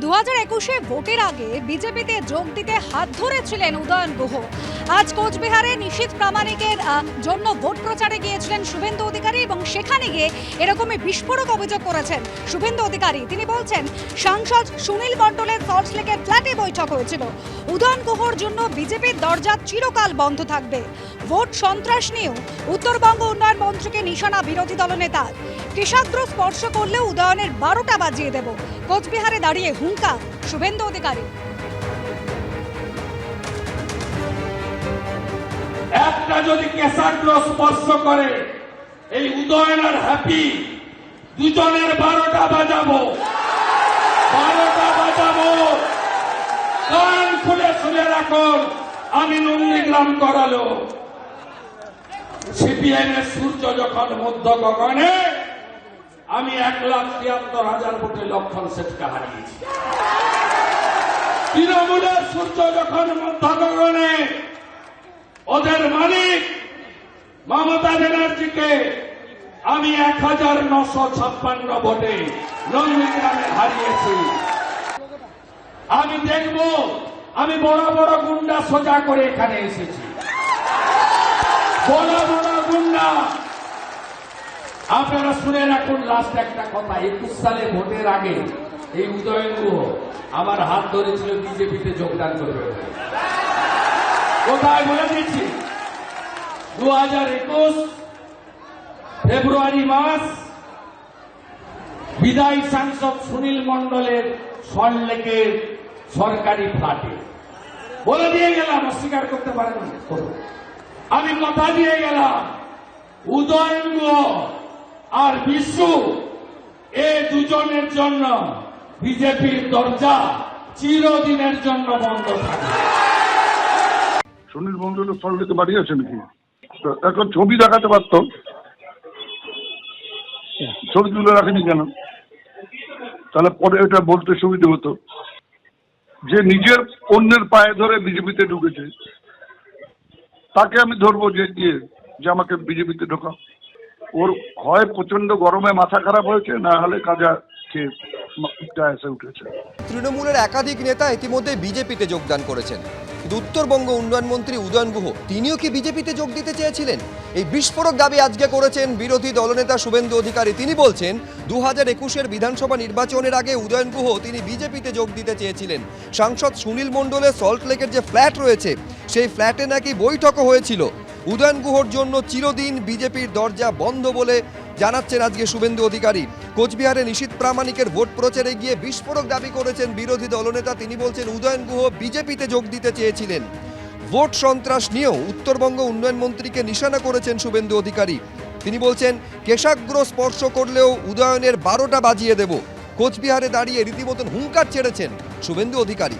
দু হাজার একুশে ভোটের আগে বিজেপিতে যোগ দিতে হাত ধরেছিলেন উদয়ন গুহ। আজ কোচবিহারে নিশীথ প্রামাণিকের জন্য ভোট প্রচারে গিয়েছিলেন শুভেন্দু অধিকারী এবং সেখানে গিয়ে এরকমই বিস্ফোরক অভিযোগ করেছেন শুভেন্দু অধিকারী। তিনি বলছেন, সাংসদ সুনীল মণ্ডলের সল্টলেকের ফ্ল্যাটে বৈঠক হয়েছিল। উদয়ন গুহর জন্য বিজেপির দরজা চিরকাল বন্ধ থাকবে। ভোট সন্ত্রাস নিয়েও উত্তরবঙ্গ উন্নয়ন মন্ত্রীকে নিশানা বিরোধী দলনেতা। কৃষাগ্র স্পর্শ করলে উদয়নের বারোটা বাজিয়ে দেব। কোচবিহারে দাঁড়িয়ে হুঙ্কার, শুভেন্দু অধিকারী। একটা যদি কেশাগ্র স্পর্শ করে, এই উদয়ন আর হ্যাপি, দুজনের বারোটা বাজাবো। বারোটা বাজাবো। কান খুলে শুনে রাখুন, আমি নন্দীগ্রাম করালো। সিপিএম এর সূর্য যখন মধ্য গগনে আমি এক লাখ তিয়াত্তর হাজার ভোটে লক্ষণ সেটকে হারিয়েছি। তৃণমূলের সূর্য যখন মধ্য গগনে ওদের মালিক মমতা ব্যানার্জিকে আমি এক হাজার নশো ছাপ্পান্ন ভোটে নন্দীগ্রামে হারিয়েছি। আমি দেখব, আমি বড় বড় গুন্ডা সোজা করে এখানে এসেছি। বড় বড় গুন্ডা আপনারা শুনে রাখুন লাস্ট একটা কথা। একুশ সালে ভোটের আগে এই উদয়ন গুহ আমার হাত ধরেছিল বিজেপিতে যোগদান করবে। কোথায় বলে দিচ্ছি? দু হাজার একুশ ফেব্রুয়ারি মাস বিদায়ী সাংসদ সুনীল মণ্ডলের সল্লেকের সরকারি ফ্ল্যাটে। বলে দিয়ে গেলাম, অস্বীকার করতে পারেন আমি কথা দিয়ে গেলাম, উদয়ন গুহ আর বিশু এ দুজনের জন্য বিজেপির দরজা চিরদিনের জন্য বন্ধ থাকবে সুনীল মন্ডলের সল্লেকে বাড়ি আছে নাকি? এখন ছবি দেখাতে পারতো? ছবি তুলে রাখেনি কেন? তাহলে পরে এটা বলতে সুবিধে হতো। যে নিজের অন্যের পায়ে ধরে বিজেপিতে ঢুকেছে, তাকে আমি ধরবো যে গিয়ে যে আমাকে বিজেপিতে ঢোকা ওর হয় প্রচণ্ড গরমে মাথা খারাপ হয়েছে, না হলে কাজা তৃণমূলের একাধিক নেতা ইতিমধ্যে বিজেপিতে যোগদান করেছেন। উত্তরবঙ্গ উন্নয়ন মন্ত্রী উদয়ন গুহ, তিনিও কি বিজেপিতে যোগ দিতে চেয়েছিলেন? এই বিস্ফোরক দাবি আজকে করেছেন বিরোধী দলনেতা শুভেন্দু অধিকারী। তিনি বলছেন দু হাজার একুশের বিধানসভা নির্বাচনের আগে উদয়ন গুহ তিনি বিজেপিতে যোগ দিতে চেয়েছিলেন। সাংসদ সুনীল মণ্ডলের সল্টলেকের যে ফ্ল্যাট রয়েছে, সেই ফ্ল্যাটে নাকি বৈঠকও হয়েছিল। উদয়ন গুহর জন্য চিরদিন বিজেপির দরজা বন্ধ বলে জানাচ্ছেন আজকে শুভেন্দু অধিকারী। কোচবিহারে নিশীথ প্রামাণিকের ভোট প্রচারে গিয়ে বিস্ফোরক দাবি করেছেন বিরোধী দলনেতা। তিনি বলছেন, উদয়ন গুহ বিজেপিতে যোগ দিতে চেয়েছিলেন। ভোট সন্ত্রাস নিয়েও উত্তরবঙ্গ উন্নয়ন মন্ত্রীকে নিশানা করেছেন শুভেন্দু অধিকারী। তিনি বলছেন, কেশাগ্র স্পর্শ করলেও উদয়নের বারোটা বাজিয়ে দেব। কোচবিহারে দাঁড়িয়ে রীতিমতন হুঙ্কার ছেড়েছেন শুভেন্দু অধিকারী।